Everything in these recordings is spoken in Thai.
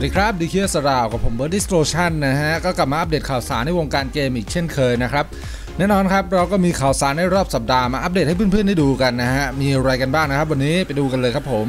วัสดีครับดิเคียสราวกับผมเบิร์ดดิสโตรชันนะฮะ ก็กลับมาอัปเดตข่าวสารในวงการเกมอีกเช่นเคยนะครับ แน่นอนครับ เราก็มีข่าวสารในรอบสัปดาห์มาอัปเดตให้เพื่อนๆได้ดูกันนะฮะ มีอะไรกันบ้างนะครับ วันนี้ไปดูกันเลยครับผม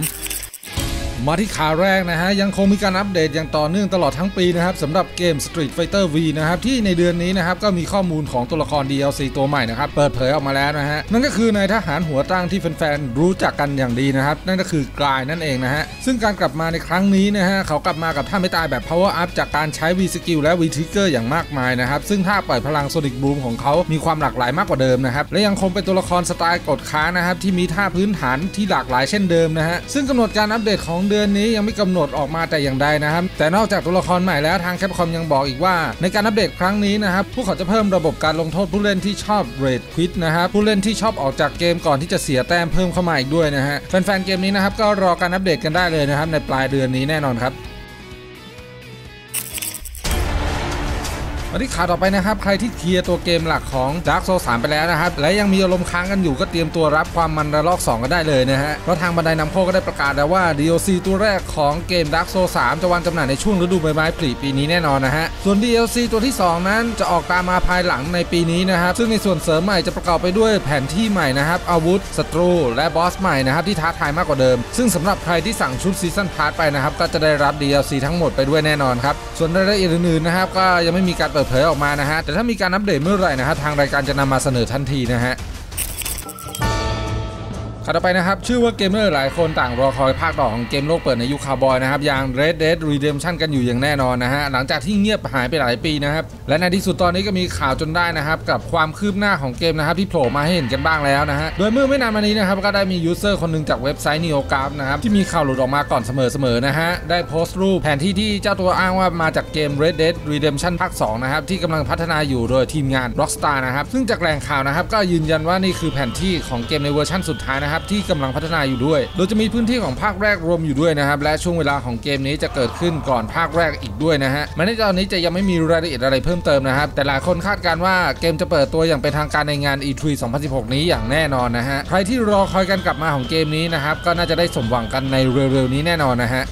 มาที่ข่าวแรกนะฮะ ยังคงมีการอัปเดตอย่างต่อเนื่องตลอดทั้งปีนะครับสำหรับเกม Street Fighter V นะครับ ที่ในเดือนนี้นะครับ ก็มีข้อมูลของตัวละคร DLC ตัวใหม่นะครับ เปิดเผยออกมาแล้วนะฮะ นั่นก็คือนายทหารหัวตั้งที่แฟนๆ รู้จักกันอย่างดีนะครับ นั่นก็คือกลายนั่นเองนะฮะ ซึ่งการกลับมาในครั้งนี้นะฮะ เขากลับมากับท่าไม่ตายแบบ power up จากการใช้ V skill และ V trigger อย่างมากมายนะครับซึ่งท่าปล่อยพลัง Sonic Boom ของเขามีความหลากหลายมากกว่าเดิมนะครับและยังคงเป็นตัวละครสไตล์กดค้างนะครับที่มีท่าพื้นฐานที่หลากหลายเช่นเดิมนะฮะซึ่งกำหนดการอัปเดตของเดือนนี้ยังไม่กำหนดออกมาแต่อย่างใดนะครับ แต่นอกจากตัวละครใหม่แล้วทางแคปคอมยังบอกอีกว่า ในการอัปเดตครั้งนี้นะครับพวกเขาจะเพิ่มระบบการลงโทษผู้เล่นที่ชอบเรดควิดนะครับผู้เล่นที่ชอบออกจากเกมก่อนที่จะเสียแต้มเพิ่มเข้ามาอีกด้วยนะฮะแฟนๆเกมนี้นะครับก็รอการอัปเดตกันได้เลยนะครับในปลายเดือนนี้แน่นอนครับ มาที่ข่าวต่อไปนะครับ ใครที่เคลียร์ตัวเกมหลักของ Dark Souls 3 ไปแล้วนะครับ และยังมีอารมณ์ค้างกันอยู่ก็เตรียมตัวรับความมันระลอก 2 กันได้เลยนะฮะ เพราะทางบันไดนำโคก็ได้ประกาศแล้วว่า DLC ตัวแรกของเกม Dark Souls 3 จะวางจำหน่ายในช่วงฤดูใบไม้ผลิปีนี้แน่นอนนะฮะ ส่วน DLC ตัวที่ 2 นั้นจะออกตามมาภายหลังในปีนี้นะครับซึ่งในส่วนเสริมใหม่จะประกอบไปด้วยแผนที่ใหม่นะครับอาวุธศัตรู และบอสใหม่นะครับที่ท้าทายมากกว่าเดิม ซึ่งสำหรับใครที่สั่งชุดซีซันพาร์ทไปนะครับก็จะได้รับ DLC ทั้งหมดไปด้วยแน่นอนครับส่วนรายละเอียดอื่นๆนะครับก็ยังไม่มีการเปิดเผยออกมานะฮะแต่ถ้ามีการอัปเดตเมื่อไหร่นะฮะทางรายการจะนำมาเสนอทันทีนะฮะ ข่าวต่อไปนะครับ ชื่อว่าเกมเมอร์หลายคนต่างรอคอยภาคต่อของเกมโลกเปิดในยุคคาร์บอยนะครับ อย่าง Red Dead Redemption กันอยู่อย่างแน่นอนนะฮะ หลังจากที่เงียบหายไปหลายปีนะครับ และในที่สุดตอนนี้ก็มีข่าวจนได้นะครับ กับความคืบหน้าของเกมนะครับ ที่โผล่มาให้เห็นกันบ้างแล้วนะฮะ โดยเมื่อไม่นานมานี้นะครับ ก็ได้มียูเซอร์คนหนึ่งจากเว็บไซต์ NeoGAF นะครับที่มีข่าวหลุดออกมาก่อนเสมอๆนะฮะได้โพสต์รูปแผนที่ที่เจ้าตัวอ้างว่ามาจากเกม Red Dead Redemption ภาค2นะครับที่กำลังพัฒนาอยู่โดยทีมงาน Rockstar นะครับซึ่งจากแหล่งข่าวนะครับก็ยืนยันว่านี่คือแผนที่ของเกมในเวอร์ชันสุดท้ายนะครับที่กำลังพัฒนาอยู่ด้วย โดยจะมีพื้นที่ของภาคแรกรวมอยู่ด้วยนะครับและช่วงเวลาของเกมนี้จะเกิดขึ้นก่อนภาคแรกอีกด้วยนะฮะแม้ในตอนนี้จะยังไม่มีรายละเอียดอะไรเพิ่มเติมนะครับแต่หลายคนคาดการว่าเกมจะเปิดตัวอย่างเป็นทางการในงาน E3 2016 นี้อย่างแน่นอนนะฮะใครที่รอคอยกันกลับมาของเกมนี้นะครับก็น่าจะได้สมหวังกันในเร็วๆนี้แน่นอนนะฮะ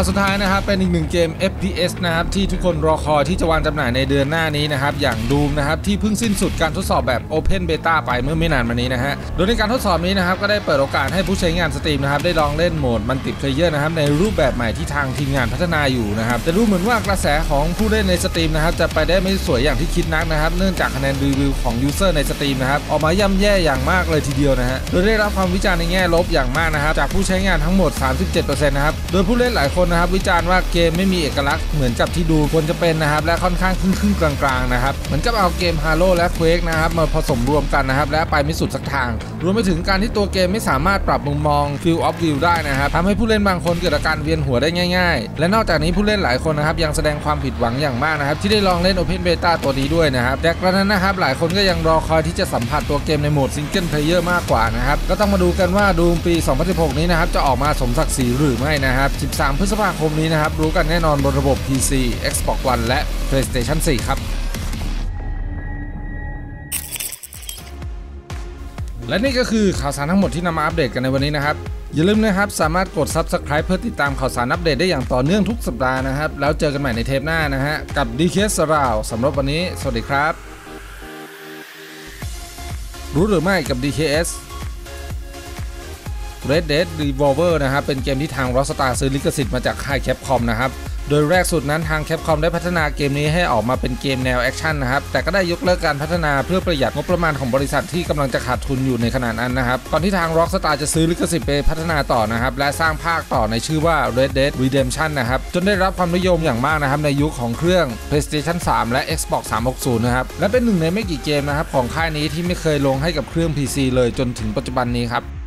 ข่าวสุดท้ายนะครับเป็นอีกหนึ่งเกม FPS นะครับที่ทุกคนรอคอยที่จะวางจำหน่ายในเดือนหน้านี้นะครับอย่าง Doom นะครับที่เพิ่งสิ้นสุดการทดสอบแบบ Open Beta ไปเมื่อไม่นานมานี้นะฮะโดยในการทดสอบนี้นะครับก็ได้เปิดโอกาสให้ผู้ใช้งานสตรีมนะครับได้ลองเล่นโหมดมันติ p เพลเยอร์นะครับในรูปแบบใหม่ที่ทางทีมงานพัฒนาอยู่นะครับแต่ดูเหมือนว่ากระแสของผู้เล่นในสตรีมนะครับจะไปได้ไม่สวยอย่างที่คิดนักนะครับเนื่องจากคะแนนรีวิวของยูเซอร์ในสตรีมนะครับออกมาย่ำแย่อย่างมากเลยทีเดียวนะฮะโดยได้รับความวิจารณ์ในแง่ลบอย่างมากนะครับจากผู้ใช้งานทั้งหมด 37%นะครับ โดยผู้เล่นหลายคนนะครับวิจารณ์ว่าเกมไม่มีเอกลักษณ์เหมือนกับที่ดูควรจะเป็นนะครับและค่อนข้างครึ่งครึ่งกลางๆนะครับเหมือนกับเอาเกม Halo และ Quake นะครับมาผสมรวมกันนะครับและไปไม่สุดสักทาง รวมไปถึงการที่ตัวเกมไม่สามารถปรับมุมมอง Field of View ได้นะครับทำให้ผู้เล่นบางคนเกิดอาการเวียนหัวได้ง่าย ๆ และนอกจากนี้ผู้เล่นหลายคนนะครับยังแสดงความผิดหวังอย่างมากนะครับที่ได้ลองเล่น Open Beta ตัวนี้ด้วยนะครับแต่กระนั้นนะครับหลายคนก็ยังรอคอยที่จะสัมผัสตัวเกมในโหมด Single Player มากกว่านะครับก็ต้องมาดูกันว่าดูปี 2016 นี้นะครับจะออกมาสมศักดิ์ศรีหรือไม่นะครับ13 พฤษภาคมนี้นะครับ รู้กันแน่นอนบนระบบ PC Xbox One และ PlayStation 4 ครับ และนี่ก็คือข่าวสารทั้งหมดที่นำมาอัปเดตกันในวันนี้นะครับ อย่าลืมนะครับ สามารถกด Subscribe เพื่อติดตามข่าวสารอัปเดตได้อย่างต่อเนื่องทุกสัปดาห์นะครับ แล้วเจอกันใหม่ในเทปหน้านะฮะ กับ DKS ราวสำหรับวันนี้ สวัสดีครับ รู้หรือไม่กับ DKS Red Dead Revolver นะครับเป็นเกมที่ทาง Rockstar ซื้อลิขสิทธิ์มาจากค่าย Capcom นะครับโดยแรกสุดนั้นทาง Capcom ได้พัฒนาเกมนี้ให้ออกมาเป็นเกมแนวแอคชั่นนะครับ แต่ก็ได้ยกเลิกการพัฒนาเพื่อประหยัดงบประมาณของบริษัทที่กำลังจะขาดทุนอยู่ในขณะนั้นนะครับ ก่อนที่ทาง Rockstar จะซื้อลิขสิทธิ์ไปพัฒนาต่อนะครับ และสร้างภาคต่อในชื่อว่า Red Dead Redemption นะครับ จนได้รับความนิยมอย่างมากนะครับ ในยุคของเครื่อง PlayStation 3 และ Xbox 360 นะครับ และเป็นหนึ่งในไม่กี่เกมนะครับของค่ายนี้ที่ไม่เคยลงให้กับเครื่อง PC เลยจนถึงปัจจุบันนี้ครับ